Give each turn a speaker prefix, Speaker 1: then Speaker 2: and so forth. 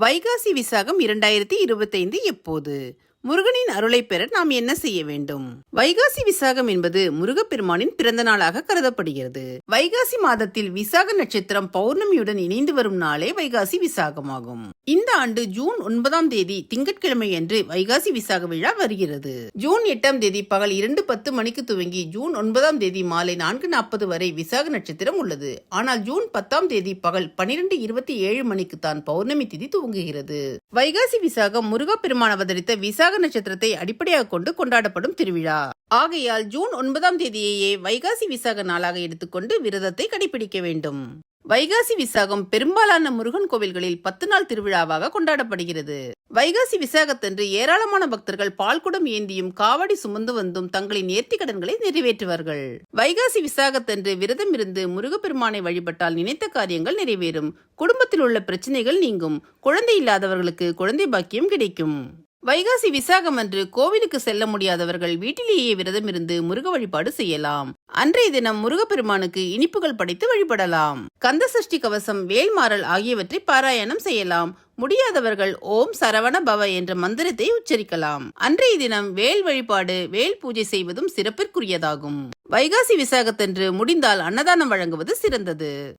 Speaker 1: வைகாசி விசாகம் இரண்டாயிரத்தி இருபத்தைந்து எப்போது? முருகனின் அருளை பெற நாம் என்ன செய்ய வேண்டும்? வைகாசி விசாகம் என்பது முருகப்பெருமானின் பிறந்த நாளாக கருதப்படுகிறது. வைகாசி மாதத்தில் விசாக நட்சத்திரம் பௌர்ணமியுடன் இணைந்து வரும் நாளே வைகாசி விசாகமாகும். இந்த ஆண்டு ஜூன் ஒன்பதாம் தேதி திங்கட்கிழமை அன்று வைகாசி விசாக விழா வருகிறது. ஜூன் எட்டாம் தேதி பகல் இரண்டு பத்து மணிக்கு துவங்கி ஜூன் ஒன்பதாம் தேதி மாலை நான்கு நாற்பது வரை விசாக நட்சத்திரம் உள்ளது. ஆனால் ஜூன் பத்தாம் தேதி பகல் பனிரெண்டு இருபத்தி ஏழு மணிக்கு தான் பௌர்ணமி திதி துவங்குகிறது. வைகாசி விசாகம் முருகப்பெருமான் அவதரித்த விசாக நட்சத்திரத்தை அடிப்படையாக கொண்டு கொண்டாடப்படும் திருவிழா. ஆகையால் ஜூன் ஒன்பதாம் தேதியையே வைகாசி விசாக நாளாக எடுத்துக்கொண்டு விரதத்தை கடைபிடிக்க வேண்டும். வைகாசி விசாகம் பெரும்பாலான முருகன் கோவில்களில் பத்து நாள் திருவிழாவாக கொண்டாடப்படுகிறது. வைகாசி விசாகத்தன்று ஏராளமான பக்தர்கள் பால்குடம் ஏந்தியும் காவடி சுமந்து வந்தும் தங்களின் நேர்த்தி கடன்களை நிறைவேற்றுவார்கள். வைகாசி விசாகத்தன்று விரதம் இருந்து முருகப்பெருமானை வழிபட்டால் நினைத்த காரியங்கள் நிறைவேறும். குடும்பத்தில் உள்ள பிரச்சனைகள் நீங்கும். குழந்தை இல்லாதவர்களுக்கு குழந்தை பாக்கியம் கிடைக்கும். வைகாசி விசாகம் அன்று கோவிலுக்கு செல்ல முடியாதவர்கள் வீட்டிலேயே விரதம் இருந்து முருக வழிபாடு செய்யலாம். அன்றைய தினம் முருகப்பெருமானுக்கு இனிப்புகள் படைத்து வழிபடலாம். கந்த சஷ்டி கவசம் வேல்மாறல் ஆகியவற்றை பாராயணம் செய்யலாம். முடியாதவர்கள் ஓம் சரவண பவ என்ற மந்திரத்தை உச்சரிக்கலாம். அன்றைய தினம் வேல் வழிபாடு வேல் பூஜை செய்வதும் சிறப்பிற்குரியதாகும். வைகாசி விசாகத்தன்று முடிந்தால் அன்னதானம் வழங்குவது சிறந்தது.